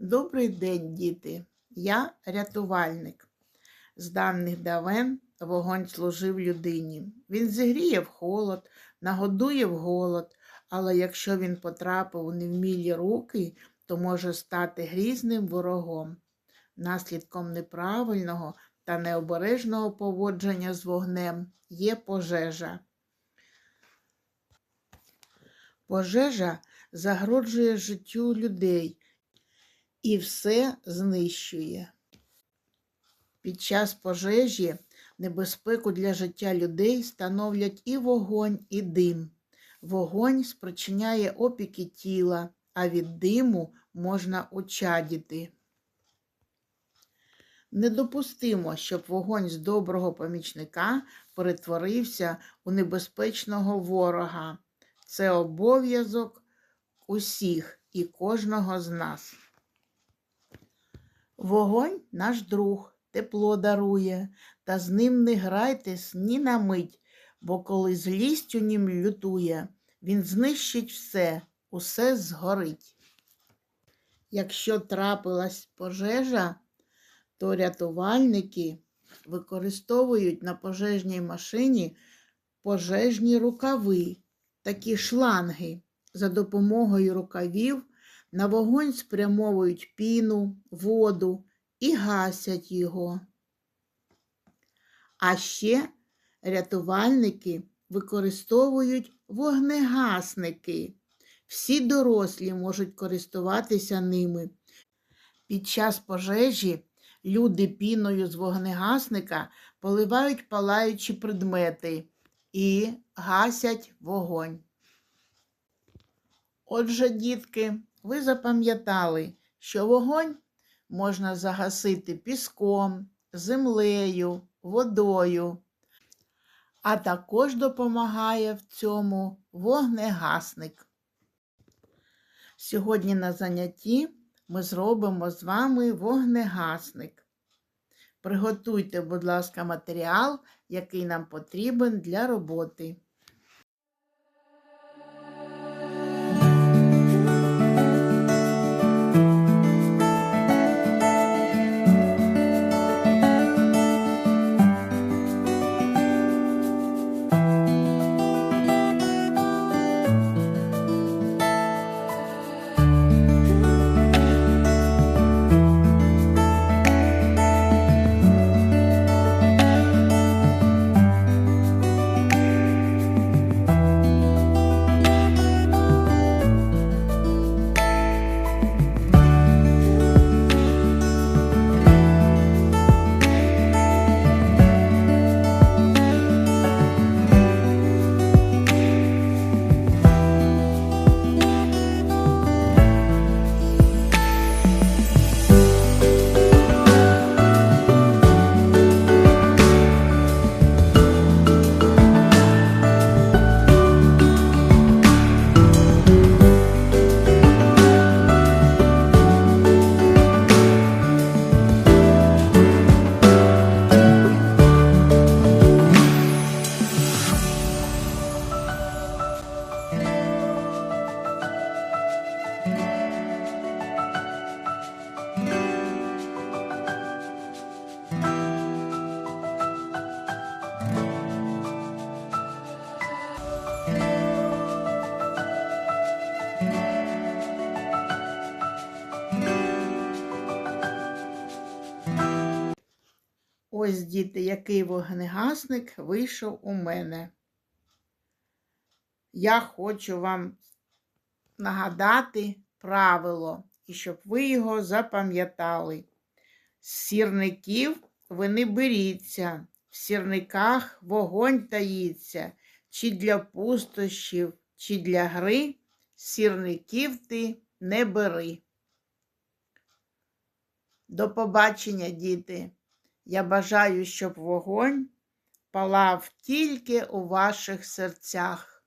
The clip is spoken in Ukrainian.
Добрий день, діти! Я рятувальник. З давних давен вогонь служив людині. Він зігріє в холод, нагодує в голод, але якщо він потрапив у невмілі руки, то може стати грізним ворогом. Наслідком неправильного та необережного поводження з вогнем є пожежа. Пожежа загрожує життю людей і все знищує. Під час пожежі небезпеку для життя людей становлять і вогонь, і дим. Вогонь спричиняє опіки тіла, а від диму можна очадіти. Недопустимо, щоб вогонь з доброго помічника перетворився у небезпечного ворога. Це обов'язок усіх і кожного з нас. Вогонь наш друг, тепло дарує, та з ним не грайтесь ні на мить, бо коли злість у нім лютує, він знищить все, усе згорить. Якщо трапилась пожежа, то рятувальники використовують на пожежній машині пожежні рукави, такі шланги. За допомогою рукавів на вогонь спрямовують піну, воду і гасять його. А ще рятувальники використовують вогнегасники. Всі дорослі можуть користуватися ними. Під час пожежі люди піною з вогнегасника поливають палаючі предмети і гасять вогонь. Отже, дітки, ви запам'ятали, що вогонь можна загасити піском, землею, водою, а також допомагає в цьому вогнегасник. Сьогодні на занятті ми зробимо з вами вогнегасник. Приготуйте, будь ласка, матеріал, який нам потрібен для роботи. Ось, діти, який вогнегасник вийшов у мене. Я хочу вам нагадати правило, і щоб ви його запам'ятали. З сірників ви не беріться, в сірниках вогонь таїться, чи для пустощів, чи для гри, сірників ти не бери. До побачення, діти! Я бажаю, щоб вогонь палав тільки у ваших серцях.